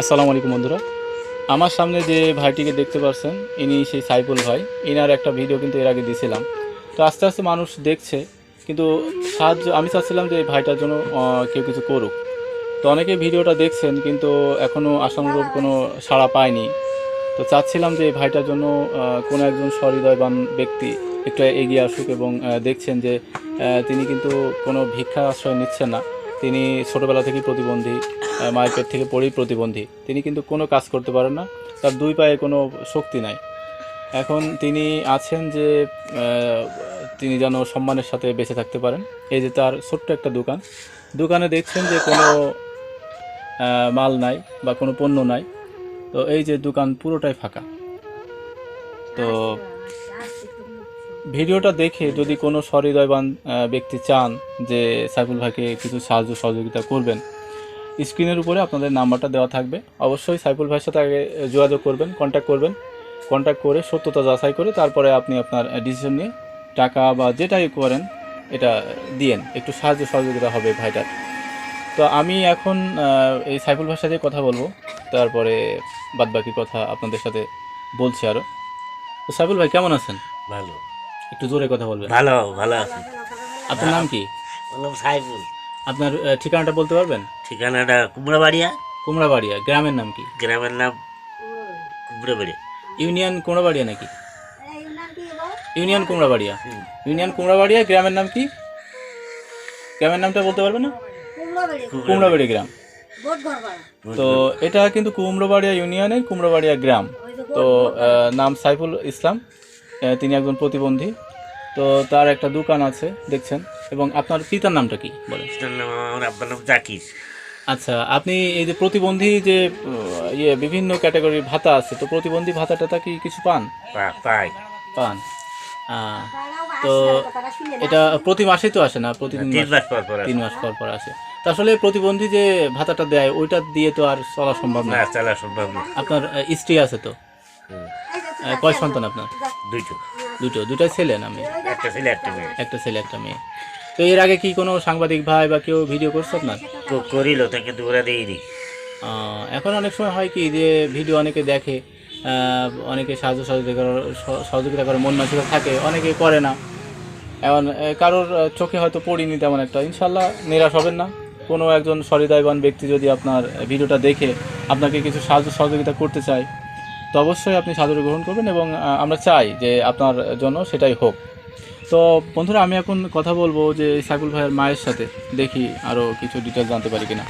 আসসালামু আলাইকুম বন্ধুরা। আমার সামনে যে ভাইটিকে দেখতে পাচ্ছেন ইনি সেই সাইফুল ভাই। ইনার একটা ভিডিও কিন্তু এর আগে দিয়েছিলাম। তো আস্তে আস্তে মানুষ দেখছে কিন্তু সাহায্য আমি চাচ্ছিলাম যে এই ভাইটার জন্য কেউ কিছু করুক। তো অনেকে ভিডিওটা দেখছেন কিন্তু এখনও আশানুরূপ কোনো সাড়া পায়নি। তো চাচ্ছিলাম যে এই ভাইটার জন্য কোনো একজন সহৃদয়বান ব্যক্তি একটু এগিয়ে আসুক এবং দেখছেন যে তিনি কিন্তু কোনো ভিক্ষা আশ্রয় নিচ্ছেন না। তিনি ছোটোবেলা থেকেই প্রতিবন্ধী মায়ের পেট থেকে পড়েই প্রতিবন্ধী। তিনি কিন্তু কোনো কাজ করতে পারেন না, তার দুই পায়ে কোনো শক্তি নাই। এখন তিনি আছেন যে তিনি যেন সম্মানের সাথে বেঁচে থাকতে পারেন। এই যে তার ছোট্ট একটা দোকান, দোকানে দেখছেন যে কোনো মাল নাই বা কোনো পণ্য নাই। তো এই যে দোকান পুরোটাই ফাঁকা। তো ভিডিওটা দেখে যদি কোনো সহৃদয়বান ব্যক্তি চান যে সাইফুল ভাইকে কিছু সাহায্য, সহযোগিতা করবেন, স্ক্রিনের উপরে আপনাদের নাম্বারটা দেওয়া থাকবে। অবশ্যই সাইফুল ভাইয়ের সাথে আগে যোগাযোগ করবেন কন্ট্যাক্ট করবেন। কন্ট্যাক্ট করে সত্যতা যাচাই করে তারপরে আপনি আপনার ডিসিশন নিয়ে টাকা বা যেটাই করেন, এটা দিয়েন। একটু সাহায্য, সহযোগিতা হবে ভাইটার। তো আমি এখন এই সাইফুল ভাইয়ের সাথে কথা বলব। তারপরে বাদবাকি কথা আপনাদের সাথে বলছি আরও তো সাইফুল ভাই, কেমন আছেন? ভালো। একটু জোরে কথা বলবেন। ভালো ভালো আছে। আপনার নাম কি? বললাম সাইফুল। আপনার ঠিকানাটা বলতে পারবেন? ঠিকানাটা কুমড়াবাড়িয়া। কুমড়াবাড়িয়া গ্রামের নাম কি? গ্রামের নাম কুমড়াবাড়িয়া। ইউনিয়ন কুমড়াবাড়িয়া নাকি? ইউনিয়ন কুমড়াবাড়িয়া। ইউনিয়ন কুমড়াবাড়িয়া গ্রামের নাম কি? গ্রামের নামটা বলতে পারবেন না? কুমড়াবাড়ি গ্রাম। তো এটা কিন্তু কুমড়োবাড়িয়া ইউনিয়নের কুমড়োবাড়িয়া গ্রাম। তো নাম সাইফুল ইসলাম। তিনি একজন প্রতিবন্ধী। তো তার একটা দোকান আছে দেখছেন। এবং আপনার পিতার নামটা কি? বলেন। আব্বার নাম জাকির। আচ্ছা আপনি এই যে প্রতিবন্ধী যে ইয়ে বিভিন্ন ক্যাটাগরির ভাতা আছে তো প্রতিবন্ধী ভাতাটা কি কিছু পান? পাই। পান। তো এটা প্রতি মাসেই তো আসে না প্রতি তিন মাস। মাস পর পর আসে। তিন মাস পর পর আসে। আসলে প্রতিবন্ধী যে ভাতাটা দেয় ওইটা দিয়ে তো আর চলা সম্ভব না। চালা সম্ভব না। আপনার স্ত্রী আছে তো? কয় সন্তান আপনার? দুটো দুটো। দুটাই ছেলে না মেয়ে? একটা ছেলে একটা মেয়ে। একটা ছেলে একটা মেয়ে। তো এর আগে কি কোনো সাংবাদিক ভাই বা কেউ ভিডিও করছে আপনার? করিল তাকে দৌড়া দিইনি আহ, এখন অনেক সময় হয় কি যে ভিডিও অনেকে দেখে অনেকে সাহায্য সহযোগিতা করার সহযোগিতা করার মন মানসিকতা থাকে অনেকে করে না। আহ, কারোর চোখে হয়তো পড়িনি তেমন একটা। ইনশাল্লাহ নিরাশ হবেন না। কোনো একজন সহৃদয়বান ব্যক্তি যদি আপনার ভিডিওটা দেখে আপনাকে কিছু সাহায্য সহযোগিতা করতে চায় তো অবশ্যই আপনি সাহায্য গ্রহণ করবেন এবং আমরা চাই যে আপনার জন্য সেটাই হোক। তো বন্ধুরা আমি এখন কথা বলব যে সাইফুল ভাইয়ের মায়ের সাথে। দেখি আরও কিছু ডিটেলস জানতে পারি কিনা।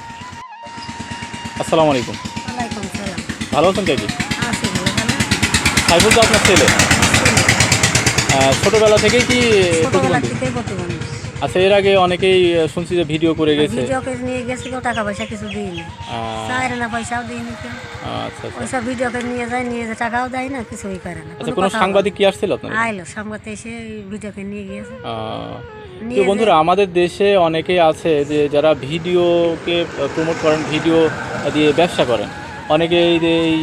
আসসালামু আলাইকুম। ভালো আছেন কাকি সাইফুল তো আপনার ছেলে। ছোটোবেলা কি থেকে প্রতিবন্ধী। আচ্ছা এর আগে অনেকেই শুনছি যে ভিডিও করে গেছে। ভিডিও করে নিয়ে গেছে কেউ টাকা পয়সা কিছু দিইনি। আহ, চায় না পয়সাও দিইনি কেউ। আচ্ছা আচ্ছা। ওইসব ভিডিও করে নিয়ে যায় নিয়ে যায় টাকাও দেয় না কিছুই করে না। আচ্ছা কোনো সাংবাদিক কি আসছিল আপনার আইলো সংবাদে এসে ভিডিও করে নিয়ে গিয়েছে। তো বন্ধুরা আমাদের দেশে অনেকেই আছে যে যারা ভিডিওকে প্রমোট করেন ভিডিও দিয়ে ব্যবসা করেন। অনেকে এই যে এই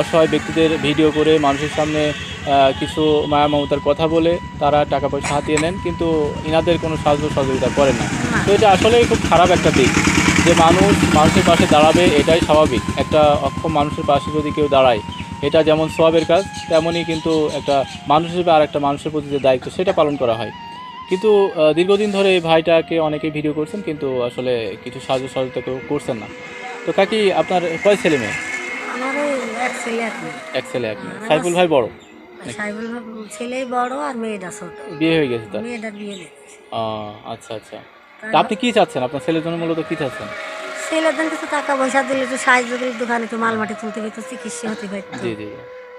অসহায় ব্যক্তিদের ভিডিও করে মানুষের সামনে কিছু মায়া মমতার কথা বলে তারা টাকা পয়সা হাতিয়ে নেন কিন্তু ইনাদের কোনো সাহায্য সহযোগিতা করেন না। তো এটা আসলে খুব খারাপ একটা দিক যে মানুষ মানুষের পাশে দাঁড়াবে এটাই স্বাভাবিক। একটা অক্ষম মানুষের পাশে যদি কেউ দাঁড়ায় এটা যেমন সোয়াবের কাজ তেমনই কিন্তু একটা মানুষ হিসেবে আর একটা মানুষের প্রতি যে দায়িত্ব সেটা পালন করা হয়। কিন্তু দীর্ঘদিন ধরে এই ভাইটাকে অনেকেই ভিডিও করছেন কিন্তু আসলে কিছু সাহায্য সহযোগিতা কেউ করছেন না। তো কাকি আপনার কয় ছেলে মেয়ে? আমার ওই এক ছেলে এক মেয়ে। এক ছেলে এক মেয়ে। সাইফুল ভাই বড়? সাইবুল ছেলেই বড় আর মেয়েটা ছোট। বিয়ে হয়ে গেছে তার? মেয়েটার বিয়ে আচ্ছা আচ্ছা। তা আপনি কি চাচ্ছেন? আপনার ছেলের জন্য মূলত কি চাচ্ছেন? ছেলেদের কিছু টাকা পয়সা দিলে একটু সাহায্য দিলে দোকানে একটু মাল মাটি তুলতে পারতো চিকিৎসা হতে পারতো জি জি।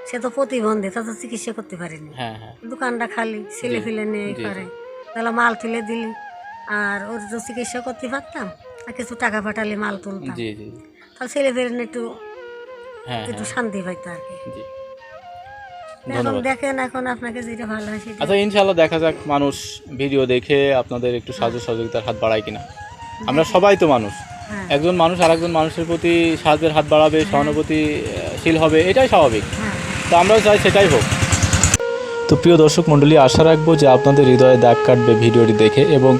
সে তো প্রতিবন্ধী তা তো চিকিৎসা করতে পারেনি। হ্যাঁ হ্যাঁ। দোকানটা খালি ছেলে ফেলে নিয়ে। করে। তাহলে মাল তুলে দিলি। আর ওর তো চিকিৎসা করতে পারতাম। কিছু টাকা পাঠালে মাল তুলতাম। জি জি তাহলে ছেলে ফেলে একটু হ্যাঁ একটু হ্যাঁ। শান্তি পাইতো আর কি। জি। এখন দেখেন এখন আপনাকে যেটা ভালো হয় সেটা আচ্ছা ইনশাল্লাহ দেখা যাক মানুষ ভিডিও দেখে আপনাদের একটু সাহায্য সহযোগিতার হাত বাড়ায় কিনা। আমরা সবাই তো মানুষ। হ্যাঁ। একজন মানুষ আর একজন মানুষের প্রতি সাহায্যের হাত বাড়াবে সহানুভূতিশীল হবে এটাই স্বাভাবিক। হ্যাঁ। তো আমরাও চাই সেটাই হোক। তো প্রিয় দর্শক মণ্ডলী আশা রাখব যে আপনাদের হৃদয়ে দাগ কাটবে ভিডিওটি দেখে এবং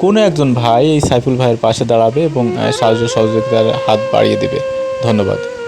কোনো একজন ভাই এই সাইফুল ভাইয়ের পাশে দাঁড়াবে এবং সাহায্য সহযোগিতার হাত বাড়িয়ে দেবে। ধন্যবাদ।